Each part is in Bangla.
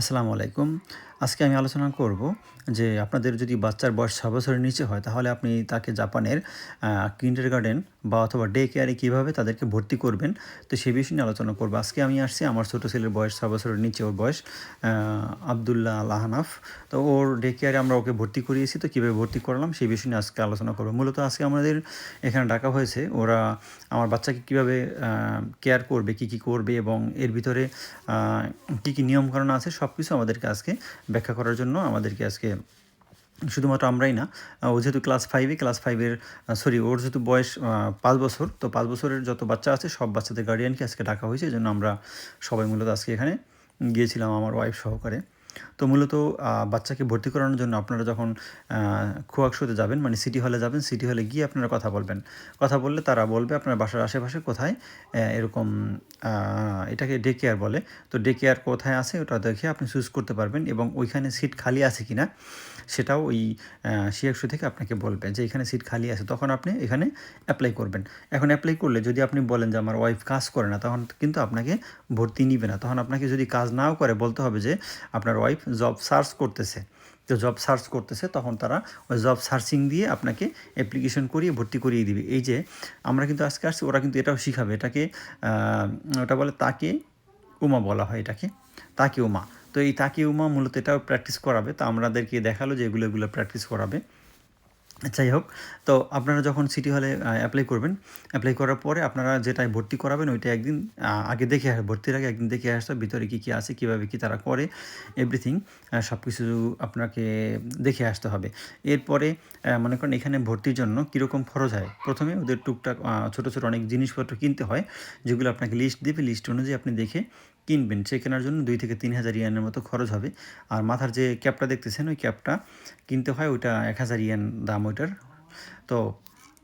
আসসালামু আলাইকুম। আজকে আমি আলোচনা করব যে আপনাদের যদি বাচ্চার বয়স ছ বছরের নিচে হয়, তাহলে আপনি তাকে জাপানের কিন্ডার গার্ডেন বা অথবা ডে কেয়ারে কীভাবে তাদেরকে ভর্তি করবেন, তো সে বিষয়ে নিয়ে আলোচনা করব। আজকে আমি আসছি আমার ছোটো ছেলের বয়স ছ বছরের নিচে ওর বয়স আবদুল্লাহ আলাহানাফ। তো ওর ডে কেয়ারে আমরা ওকে ভর্তি করিয়েছি, তো কীভাবে ভর্তি করলাম সেই বিষয় নিয়ে আজকে আলোচনা করব। মূলত আজকে আমাদের এখানে ডাকা হয়েছে, ওরা আমার বাচ্চাকে কীভাবে কেয়ার করবে, কী কী করবে এবং এর ভিতরে কী কী নিয়মকানুন আছে সব কিছু আমাদেরকে আজকে ব্যাখ্যা করার জন্য আমাদেরকে আজকে শুধুমাত্র আমরাই না ও যেহেতু ক্লাস ফাইভে ক্লাস ফাইভের সরি ওর যেহেতু বয়স পাঁচ বছর, তো পাঁচ বছরের যত বাচ্চা আছে, সব বাচ্চাদের গার্ডিয়ানকে আজকে ডাকা হয়েছে। এই জন্য আমরা সবাই মূলত আজকে এখানে গিয়েছিলাম আমার ওয়াইফ সহকারে। তো মূলত বাচ্চাকে ভর্তি করানোর জন্য আপনারা যখন খোয়াকশোতে যাবেন মানে সিটি হলে যাবেন, সিটি হলে গিয়ে আপনারা কথা বলবেন। কথা বললে তারা বলবে আপনার বাসার আশেপাশে কোথায় এরকম এটাকে ডে কেয়ার বলে। তো ডে কেয়ার কোথায় আছে ওটা দেখে আপনি চুজ করতে পারবেন এবং ওইখানে সিট খালি আছে কি না সেটাও ওই সিএকশো থেকে আপনাকে বলবে যে এখানে সিট খালি আছে। তখন আপনি এখানে অ্যাপ্লাই করবেন। এখন অ্যাপ্লাই করলে যদি আপনি বলেন যে আমার ওয়াইফ কাজ করে না, তখন কিন্তু আপনাকে ভর্তি নিবে না। তখন আপনাকে যদি কাজ নাও করে, বলতে হবে যে আপনার ওয়াইফ জব সার্চ করতেছে। তো জব সার্চ করতেছে, তখন তারা ওই জব সার্চিং দিয়ে আপনাকে অ্যাপ্লিকেশন করিয়ে ভর্তি করিয়ে দিবে। এই যে, আমরা কিন্তু আজকে আসছি, ওরা কিন্তু এটাও শিখাবে। এটাকে ওটা বলে তাকে উমা বলা হয় এটাকে। তাকে উমা। তো এই তাকে উমা মূলত এটাও প্র্যাকটিস করাবে। তো আমাদেরকে দেখাল যে এগুলো এগুলো প্র্যাকটিস করাবে। যাই হোক, তো আপনারা যখন সিটি হলে অ্যাপ্লাই করবেন অ্যাপ্লাই করার পরে আপনারা যেটাই ভর্তি করাবেন ওইটা একদিন আগে দেখে আসবে ভর্তির আগে একদিন দেখে আসতে ভিতরে কী কী আছে, কীভাবে কী তারা করে এভরিথিং সব কিছু আপনাকে দেখে আসতে হবে। এরপরে মনে করেন এখানে ভর্তির জন্য কীরকম খরচ হয়? প্রথমে ওদের টুকটাক ছোটো ছোটো অনেক জিনিসপত্র কিনতে হয়, যেগুলো আপনাকে লিস্ট দেবে লিস্ট অনুযায়ী আপনি দেখে কিনবেন, সে কেনার জন্য দুই থেকে তিন হাজার ইয়ানের মতো খরচ হবে। আর মাথার যে ক্যাপটা দেখতেছেন, ওই ক্যাপটা কিনতে হয় ওইটা এক হাজার ইয়ান দাম ওইটার। তো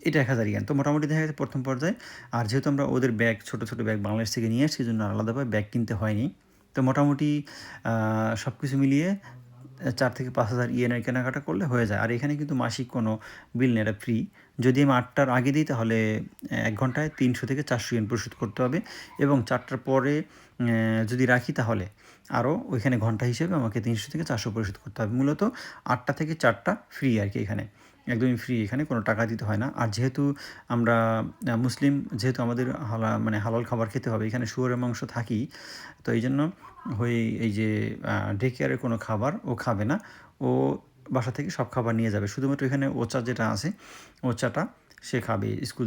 এটা এক হাজার ইয়ান। তো মোটামুটি দেখা গেছে প্রথম পর্যায়ে। আর যেহেতু আমরা ওদের ব্যাগ, ছোটো ছোটো ব্যাগ বাংলাদেশ থেকে নিয়ে আসছি জন্য আলাদাভাবে ব্যাগ কিনতে হয়নি। তো মোটামুটি সব কিছু মিলিয়ে চার থেকে পাঁচ হাজার ইয়েনের কেনাকাটা করলে হয়ে যায়। আর এখানে কিন্তু মাসিক কোনো বিল নেই এটা ফ্রি। যদি আমি আটটার আগে দিই, তাহলে এক ঘন্টায় তিনশো থেকে চারশো ইয়েন পরিশোধ করতে হবে এবং চারটার পরে যদি রাখি তাহলে আরও ওইখানে ঘণ্টা হিসেবে আমাকে তিনশো থেকে চারশো পরিশোধ করতে হবে। মূলত আটটা থেকে চারটা ফ্রি আর কি এখানে। একদমই ফ্রি এখানে কোনো টাকা দিতে হয় না। আর যেহেতু আমরা মুসলিম, যেহেতু আমাদের হালা মানে হালাল খাবার খেতে হবে, এখানে শুয়োরের মাংস থাকি তো এই জন্য হয়ে এই যে ডে কেয়ারের কোনো খাবার ও খাবে না, ও বাসা থেকে সব খাবার নিয়ে যাবে। শুধুমাত্র এখানে ওচা যেটা আছে, ওচাটা সে খাবে। স্কুল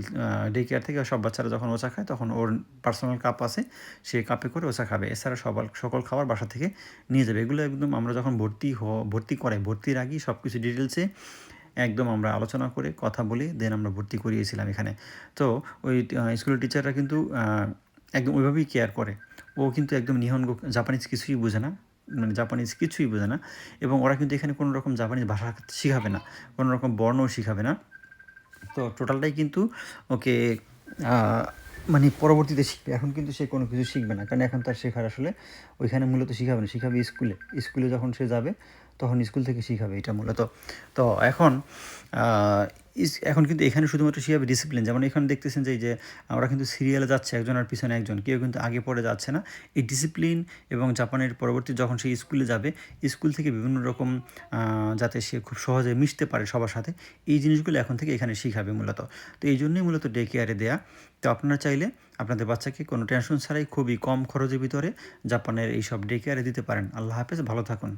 ডে কেয়ার থেকে সব বাচ্চারা যখন ওচা খায়, তখন ওর পার্সোনাল কাপ আছে, সে কাপে করে ওচা খাবে। এছাড়া সবার, সকল খাবার বাসা থেকে নিয়ে যাবে। এগুলো একদম আমরা যখন ভর্তি হ, ভর্তি করাই, ভর্তির আগেই সব কিছু ডিটেলসে একদম আমরা আলোচনা করে কথা বলে দেন আমরা ভর্তি করিয়েছিলাম এখানে। তো ওই স্কুলের টিচাররা কিন্তু একদম ওইভাবেই কেয়ার করে। ও কিন্তু একদম নিহন জাপানিজ কিছুই বোঝে না। মানে জাপানিজ কিছুই বোঝে না। এবং ওরা কিন্তু এখানে কোনো রকম জাপানিজ ভাষা শিখাবে না। কোনো রকম বর্ণও শিখাবে না। তো টোটালটাই কিন্তু ওকে মানে পরবর্তীতে শিখবে। এখন কিন্তু সে কোনো কিছু শিখবে না। কারণ এখন তার শেখার আসলে ওইখানে মূলত শিখাবে না। শিখাবে স্কুলে। স্কুলে যখন সে যাবে, তখন স্কুল থেকে শিখাবে এটা মূলত। তো এখন এখন কিন্তু এখানে শুধুমাত্র শিখাবে ডিসিপ্লিন যেমন এখানে দেখতেছেন যে যে আমরা কিন্তু সিরিয়ালে যাচ্ছে একজনের পিছনে একজন, কেউ কিন্তু আগে পড়ে যাচ্ছে না। এই ডিসিপ্লিন এবং জাপানের পরবর্তী যখন সে স্কুলে যাবে স্কুল থেকে বিভিন্ন রকম যাতে সে খুব সহজে মিশতে পারে সবার সাথে, এই জিনিসগুলো এখন থেকে এখানে শিখাবে মূলত। তো এই জন্যই মূলত ডে কেয়ারে দেয়া। তো আপনারা চাইলে আপনাদের বাচ্চাকে কোনো টেনশন ছাড়াই খুবই কম খরচের ভিতরে জাপানের এইসব ডে কেয়ারে দিতে পারেন। আল্লাহ হাফেজ, ভালো থাকুন।